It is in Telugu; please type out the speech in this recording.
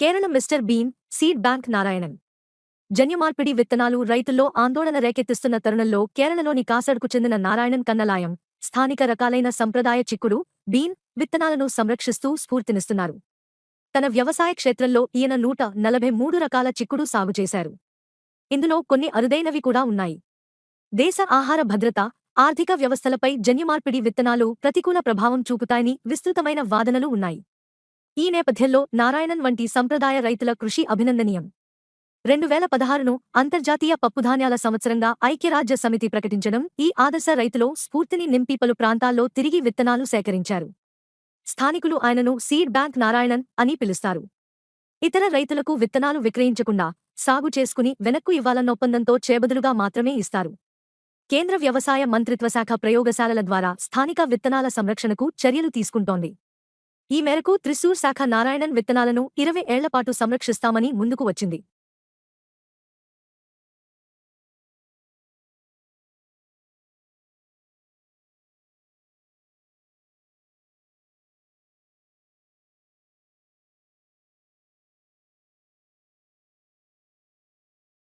Kerala Mister Bean seed bank Narayanan. జన్యుమార్పిడి విత్తనాలు రైతుల్లో ఆందోళన రేకెత్తిస్తున్న తరుణంలో కేరళలోని కాసడ్కు చెందిన నారాయణన్ కన్నలాయం స్థానిక రకాలైన సంప్రదాయ చిక్కుడు బీన్ విత్తనాలను సంరక్షిస్తూ స్ఫూర్తినిస్తున్నారు. తన వ్యవసాయ క్షేత్రంలో ఈయన నూట నలభై మూడు రకాల చిక్కుడు సాగు చేశారు. ఇందులో కొన్ని అరుదైనవి కూడా ఉన్నాయి. దేశ ఆహార భద్రత ఆర్థిక వ్యవస్థలపై జన్యుమార్పిడి విత్తనాలు ప్రతికూల ప్రభావం చూపుతాయని విస్తృతమైన వాదనలు ఉన్నాయి. ఈ నేపథ్యంలో నారాయణన్ వంటి సంప్రదాయ రైతుల కృషి అభినందనీయం. రెండు వేల పదహారును అంతర్జాతీయ పప్పుధాన్యాల సంవత్సరంగా ఐక్యరాజ్య సమితి ప్రకటించడం ఈ ఆదర్శ రైతులో స్ఫూర్తిని నింపి పలు ప్రాంతాల్లో తిరిగి విత్తనాలు సేకరించారు. స్థానికులు ఆయనను సీడ్ బ్యాంక్ నారాయణన్ అని పిలుస్తారు. ఇతర రైతులకు విత్తనాలు విక్రయించకుండా సాగు చేసుకుని వెనక్కు ఇవ్వాలన్న ఒప్పందంతో చేబదులుగా మాత్రమే ఇస్తారు. కేంద్ర వ్యవసాయ మంత్రిత్వ శాఖ ప్రయోగశాలల ద్వారా స్థానిక విత్తనాల సంరక్షణకు చర్యలు తీసుకుంటోంది. ఈ మేరకు త్రిశూర్ శాఖ నారాయణన్ విత్తనాలను ఇరవై ఏళ్ళపాటు సంరక్షిస్తామని ముందుకు వచ్చింది.